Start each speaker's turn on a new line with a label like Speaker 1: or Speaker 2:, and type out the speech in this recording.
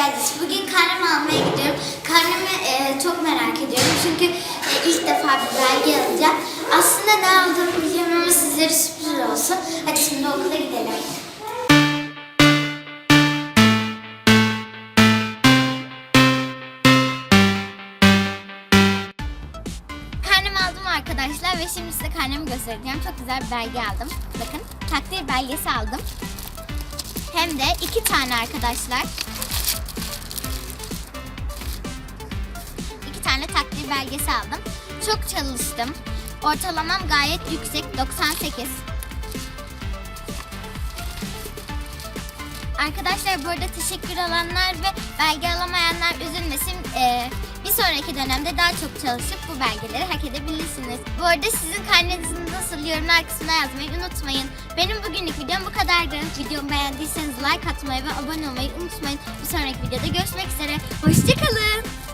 Speaker 1: geldiniz. Bugün karnemi almaya gidiyorum. Karnemi e, çok merak ediyorum çünkü e, ilk defa bir belge alacağım. Aslında ne aldığımı biliyorum ama sizlere sürpriz olsun. Hadi şimdi okula gidelim. Arkadaşlar ve şimdi size karnemi göstereceğim. Çok güzel bir belge aldım. Bakın takdir belgesi aldım. Hem de iki tane arkadaşlar. Tane takdir belgesi aldım. Çok çalıştım. Ortalamam gayet yüksek 98. Arkadaşlar burada teşekkür alanlar ve belge alamayanlar üzülmesin. Ee, bir sonraki dönemde daha çok çalışıp bu belgeleri hak edebilirsiniz. Bu arada sizin karnenizi nasıl yorumlar kısmına yazmayı unutmayın. Benim bugünlük videom bu kadardı. Videomu beğendiyseniz like atmayı ve abone olmayı unutmayın. Bir sonraki videoda görüşmek üzere. Hoşçakalın.